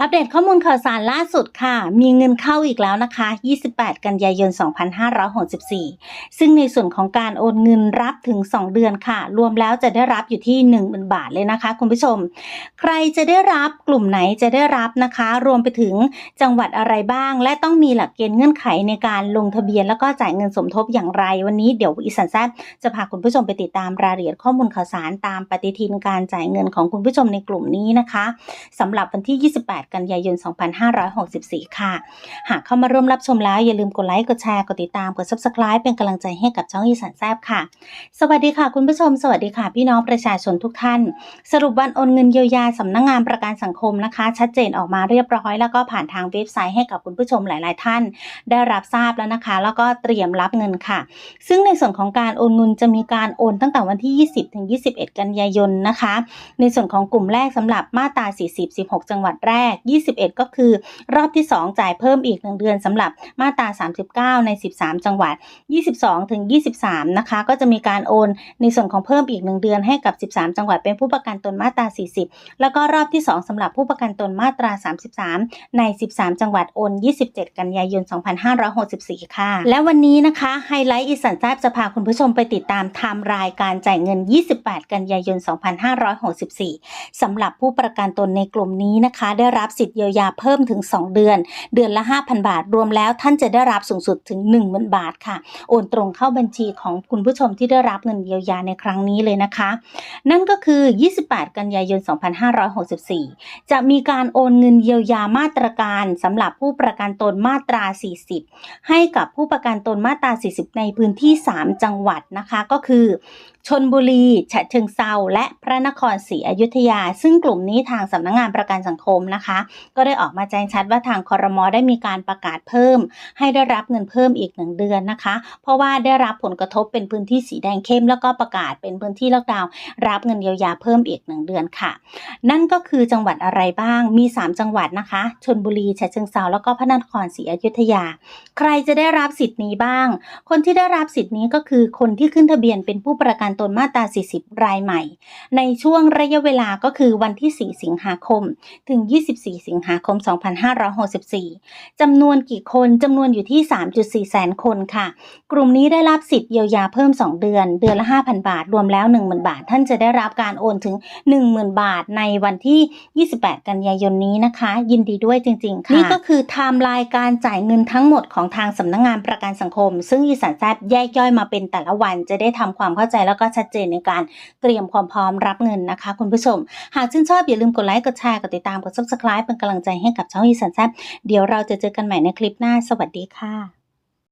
อัปเดตข้อมูลข่าวสารล่าสุดค่ะ มีเงินเข้าอีกแล้วนะคะ 28 กันยายน 2564 ซึ่งในส่วนของการโอนเงินรับถึง 2 เดือนค่ะ รวมแล้วจะได้รับอยู่ที่10,000บาทเลยนะคะ คุณผู้ชม ใครจะได้รับกลุ่มไหนจะได้รับนะคะ รวมไปถึงจังหวัดอะไรบ้าง และต้องมีหลักเกณฑ์เงื่อนไขในการลงทะเบียน แล้วก็จ่ายเงินสมทบอย่างไรวันนี้เดี๋ยวอีสันแซบจะพาคุณผู้ชมไปติดตามรายละเอียดข้อมูลข่าวสารตามปฏิทินการจ่ายเงินของคุณผู้ชมในกลุ่มนี้นะคะสำหรับวันที่ 28กันยายน 2564 ค่ะ หากเข้ามาร่วมรับชมแล้วอย่าลืมกดไลค์ กดแชร์ กดติดตาม กด subscribe เป็นกำลังใจให้กับช่องอีสานแซบค่ะ สวัสดีค่ะคุณผู้ชม สวัสดีค่ะ พี่น้องประชาชนทุกท่าน สรุปวันโอนเงินเยียวยาสำนักงงานประกันสังคมนะคะ ชัดเจนออกมาเรียบร้อย แล้วก็ผ่านทางเว็บไซต์ให้กับคุณผู้ชมหลาย ๆ ท่าน ได้รับทราบแล้วนะคะ แล้วก็เตรียมรับเงินค่ะ ซึ่งในส่วนของการโอนเงินจะมีการโอนตั้งแต่วันที่ 20 ถึง 21 กันยายนนะคะ ในส่วนของกลุ่มแรกสำหรับมาตรา 40 16 จังหวัดแรก21 ก็คือ รอบที่ 2 จ่ายเพิ่มอีก 1 เดือนสำหรับมาตรา 39 ใน 13 จังหวัด 22 ถึง 23 นะคะ ก็จะมีการโอนในส่วนของเพิ่มอีก 1 เดือนให้กับ 13 จังหวัดเป็นผู้ประกันตนมาตรา 40 แล้วก็รอบที่ 2สำหรับผู้ประกันตนมาตรา 33 ใน 13 จังหวัดโอน 27 กันยายน 2564 ค่ะ และวันนี้นะคะไฮไลท์อีสันแซบจะพาคุณผู้ชมไปติดตามไทม์รายการจ่ายเงิน 28 กันยายน 2564สำหรับผู้ประกันตนในกลุ่มนี้นะคะได้รับับสิทธิ์เยียวยาเพิ่มถึง 2 เดือน เดือนละ 5,000 บาท รวมแล้วท่านจะได้รับสูงสุดถึง 10,000 บาทค่ะ โอนตรงเข้าบัญชีของคุณผู้ชมที่ได้รับเงินเยียวยาในครั้งนี้เลยนะคะ นั่นก็คือ 28 กันยายน 2564 จะมีการโอนเงินเยียวยามาตรการสำหรับผู้ประกันตนมาตรา 40 ให้กับผู้ประกันตนมาตรา 40 ในพื้นที่ 3 จังหวัดนะคะก็คือชนบุรีฉะเชิงเซาและพระนครศรีอยุธยา ซึ่งกลุ่มนี้ทางสำนักงงานประกันสังคมนะคะก็ได้ออกมาแจ้งชัดว่าทางคอรมอได้มีการประกาศเพิ่ม ให้ได้รับเงินเพิ่มอีกหนึ่งเดือนนะคะ เพราะว่าได้รับผลกระทบเป็นพื้นที่สีแดงเข้ม แล้วก็ประกาศเป็นพื้นที่ล็อกดาวน์รับเงินเยียวยาเพิ่มอีกหนึ่งเดือนค่ะ นั่นก็คือจังหวัดอะไรบ้างมี 3 จังหวัดนะคะชนบุรีฉะเชิงเซาแล้วก็พระนครศรีอยุธยา ใครจะได้รับสิทธิ์นี้บ้าง คนที่ได้รับสิทธิ์นี้ก็คือคนที่ขึ้นทะเบียนเป็นผู้ประกันตนมาตรา 40 รายใหม่ ในช่วงระยะเวลาก็คือวันที่ 4 สิงหาคม ถึง 24 4 สิงหาคม 2564 จำนวนกี่คนจำนวนอยู่ที่ 3.4 แสนคนค่ะ กลุ่มนี้ได้รับสิทธิ์เยียวยาเพิ่ม 2 เดือน เดือนละ 5,000 บาท รวมแล้ว 10,000 บาท ท่านจะได้รับการโอนถึง 10,000 บาทในวันที่ 28 กันยายนนี้นะคะ ยินดีด้วยจริง ๆ ค่ะ นี่ก็คือไทม์ไลน์การจ่ายเงินทั้งหมดของทางสำนักงงานประกันสังคม ซึ่งอีสานแซบแยกย่อยมาเป็นแต่ละวัน จะได้ทำความเข้าใจแล้วก็ชัดเจนในการเตรียมความพร้อมรับเงินนะคะ คุณผู้ชม หากชื่นชอบอย่าลืมกดไลค์กดแชร์กดติดตามกด subscribe เป็นกำลังใจให้กับช่องอีสานแซบเดี๋ยวเราจะเจอกันใหม่ในคลิปหน้า สวัสดีค่ะ